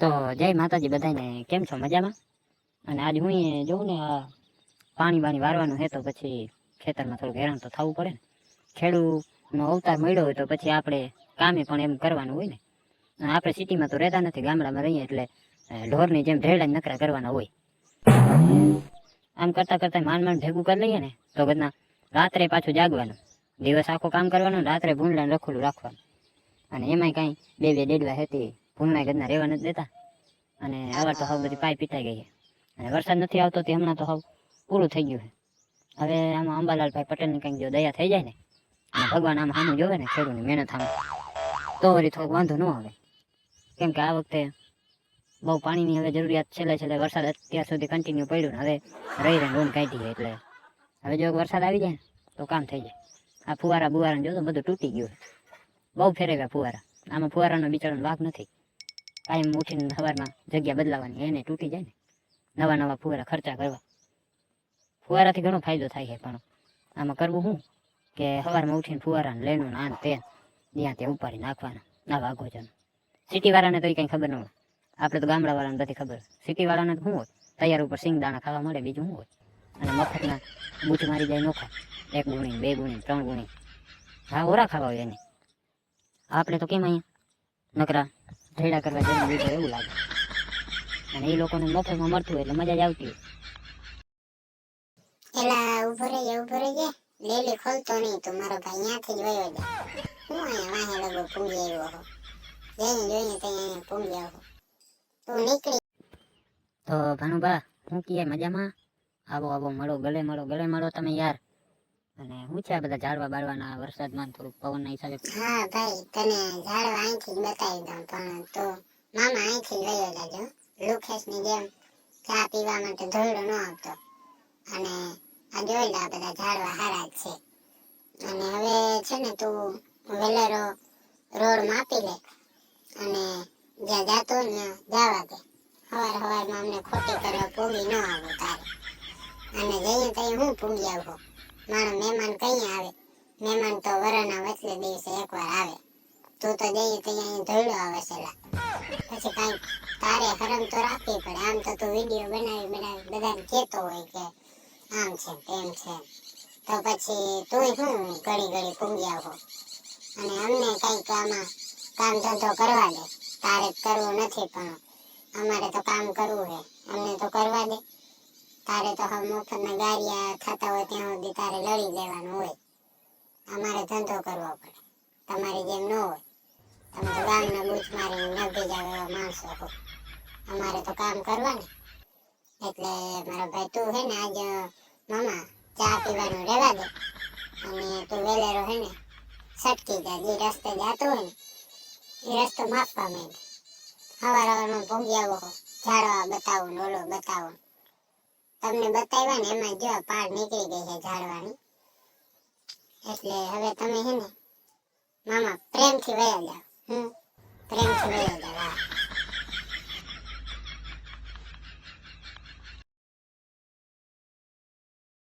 તો જય માતાજી બધાને કેમ છો? મજામાં? અને આજે હું જોઉં ને પાણી બાણી વારવાનું હે તો પછી ખેતરમાં થોડુંક હેરાન તો થવું પડે ને. ખેડૂતનો અવતાર મળ્યો હોય તો પછી આપણે કામે પણ એમ કરવાનું હોય ને. આપણે સિટીમાં તો રહેતા નથી, ગામડામાં રહીએ એટલે ઢોરની જેમ ઢેરડા નકરા કરવાના હોય. આમ કરતા કરતા માંડ માંડ ભેગું કરી લઈએ ને, તો બધા રાત્રે પાછું જાગવાનું. દિવસ આખો કામ કરવાનું રાત્રે ભૂંડલાને રખોડું રાખવાનું. અને એમાંય કાંઈ બે બે ડેડવા હતી. ભૂંડના ગદના રહેવા નથી દેતા. અને આવા તો હવે બધી પાઈ પીતાઈ ગઈ છે. અને વરસાદ નથી આવતો તે હમણાં તો હવે પૂરું થઈ ગયું છે. હવે આમાં અંબાલાલભાઈ પટેલની કંઈક જો દયા થઈ જાય ને ભગવાન આમ સામું જોવે ને ખેડૂતની મહેનત સામે તો વળી થોડોક વાંધો ન આવે. કેમ કે આ વખતે બહુ પાણીની હવે જરૂરિયાત છેલ્લે છેલ્લે વરસાદ અત્યાર સુધી કન્ટિન્યુ પડ્યું ને, હવે રહી રહી લોન કાઢી એટલે હવે જો વરસાદ આવી જાય તો કામ થઈ જાય. આ ફુવારા બુવારા જો તો બધું તૂટી ગયું બહુ બહુ ગયા ફુવારા. આમાં ફુવારાનો બિચારાનો વાઘ નથી. કાયમ ઉઠીને સવારમાં જગ્યા બદલાવાની, એને તૂટી જાય ને, નવા નવા ફુવારા ખર્ચા કરવા. ફુવારાથી ઘણો ફાયદો થાય છે, પણ આમાં કરવું શું કે સવારમાં ઉઠીને ફુવારાને લેનું આમ તે ત્યાં ત્યાં ઉપાડી નાખવાના ના વાઘો છે સિટી તો એ કંઈ ખબર ન હોય. આપણે તો ગામડાવાળાને નથી ખબર. સિટીવાળાને તો શું હોય? તૈયાર ઉપર સિંગ દાણા ખાવા મળે, બીજું શું હોય? અને મફતના બૂચ મારી જાય નોખા. એક ગુણી બે ગુણી ત્રણ ગુણી હા ઓરા ખાવા હોય એને. આપણે તો કેમ અહીંયા? નકરા ઢેડા કરવા જઈને બીજું એવું લાગે. અને એ લોકોને મફતમાં મળતું એટલે મજા જ આવતી એલા ઊભો રહેજે ઊભો રહેજે લેલી ખોલતો નહીં તો મારો ભાઈ અહીંયાથી જ વયો જાય હું અહીંયા વાહે લગો પૂંજી આવ્યો હો જઈને જોઈને ત્યાં અહીંયા પૂંજી આવો. તું નીકળી. તો ભાનુભા હું કીએ મજામાં? આવો આવો મળો ગળે મળો ગળે મળો તમે યાર. અને હું છે બધા ઝાડવા બાળવાના વરસાદમાં થોડુંક પવનના હિસાબે હા ભાઈ, તને ઝાડવા અહીંથી જ બતાવી દઉં, પણ તો મામા અહીંથી લઈ જાજો લુખેશની જેમ ચા પીવા માટે ધોરડો ન આવતો. અને આ જોઈ લે બધા ઝાડવા હારા જ છે. અને હવે છે ને તું વેલેરો રોડ માપી લે અને જ્યાં જાતો ને ત્યાં જવા દે. હવાર હવારમાં અમને ખોટી કરવા પૂરી ન આવું તારે. અને જઈએ તઈ હું પૂરી આવો? મારો મહેમાન કઈ આવે? મહેમાન તો વરના વચલે દિવસે એકવાર આવે. તું તો જઈએ ત્યાં ધોયડો આવે છે પછી કાંઈ તારે હરમ તો રાખવી પડે. આમ તો તું વીડિયો બનાવી બનાવી બધાને કહેતો હોય કે આમ છે તેમ છે તો પછી તું શું ઘડી ઘડી પૂંગી આવો અને અમને કંઈક આમાં કામ ધંધો કરવા દે. તારે કરવું નથી પણ અમારે તો કામ કરવું છે. અમને તો કરવા દે. તારે તો હવે મફતના ગારિયા થતા હોય ત્યાં સુધી તારે લડી લેવાનું હોય. અમારે ધંધો કરવો પડે. તમારી જેમ ન હોય. તમે તો ગામના બૂચ મારીને નભી જાવ એવા માણસો હો. અમારે તો કામ કરવાનું. એટલે મારો ભાઈ તું હે ને આજ, મામા, ચા પીવાનું રહેવા દે. અને તું વેલેરો હે ને, સટકી જા. જે રસ્તે જાતો હોય ને, એ રસ્તો માપવા માંડ. હવાર હવારમાં ભોગી આવો ઝાડવા બતાવો ઓલો બતાવો. તમને બતાવ્યા ને એમાં જો પાર નીકળી ગઈ છે ઝાડવાની. એટલે હવે તમે છે ને મામા પ્રેમથી વયા જાઓ. હમ, પ્રેમથી વયા જાઓ